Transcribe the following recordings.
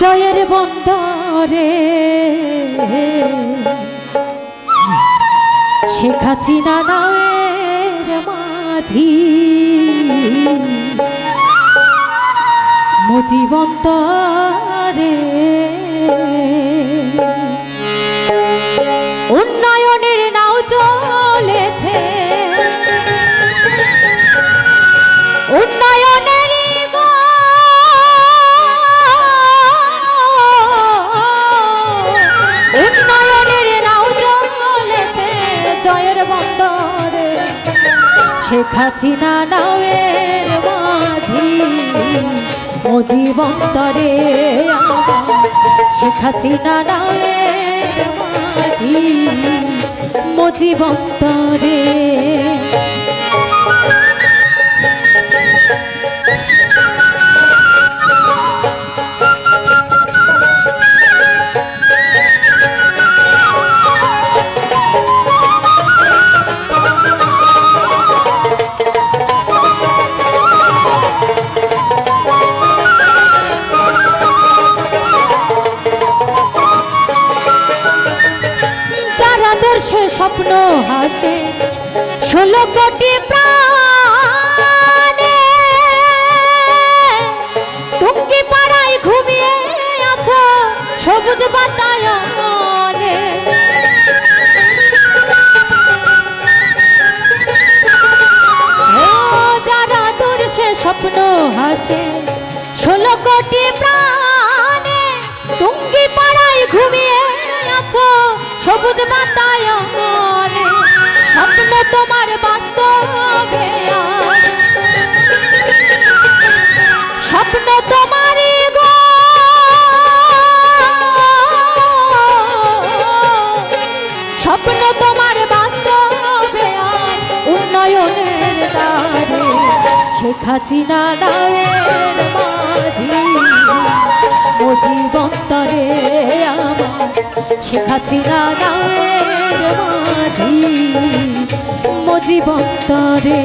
জয়ের বন্দরে। শেখ হাসিনা নামের মাঝি। মুজিবন্তরে উন্নয়নের নাও চলেছে। উন্নয়নের শেখ হাসিনা নামের মাঝি ও জীবন্তরে শেখ হাসিনা নামের মাঝি মুজিবন্তরে যারা দর্শে স্বপ্ন হাসে। ষোলো কোটি প্রাণে পাড়ায় ঘুমিয়ে আছো সবুজ বাতায়নে। স্বপ্ন হাসে, ষোলো কোটি প্রাণে আছো সবুজ বাতায়নে স্বপ্ন তোমার বাস্তবে। স্বপ্ন তোমারই গো স্বপ্ন তোমার বাস্তবে আজ উন্নয়নের দ্বারে শেখ হাসিনা নামের শেখ হাসিনা নামের মাঝি মুজিবন্তরে।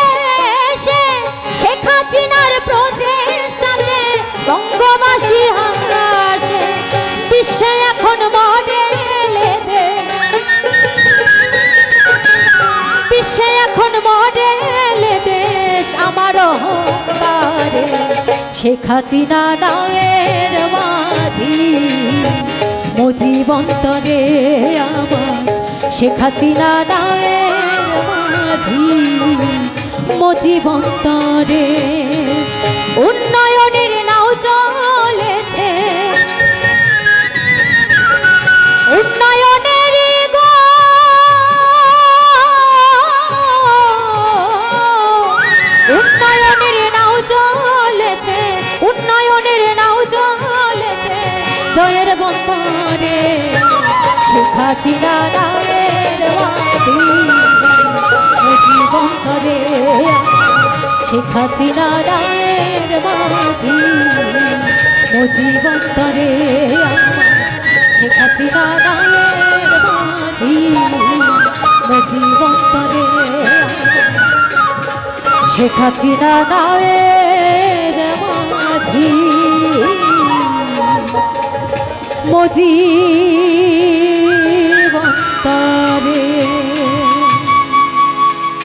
বিশ্বে এখন মডেল দেশ আমার অহংকারে। শেখ হাসিনা নামের মাঝি মুজিবন্তরে আমার। শেখ হাসিনা নামের মাঝি মুজিবন্তরে উন্নয়নের জয়ের বন্দরে শেখ হাসিনা নামের মাঝি। জীবন্তরে শেখ হাসিনা নামের মাঝি। মুজিবন্তরে শেখ হাসিনা নামের মাঝি। মুজিবন্তরে শেখ হাসিনা নামের মাঝি। মজি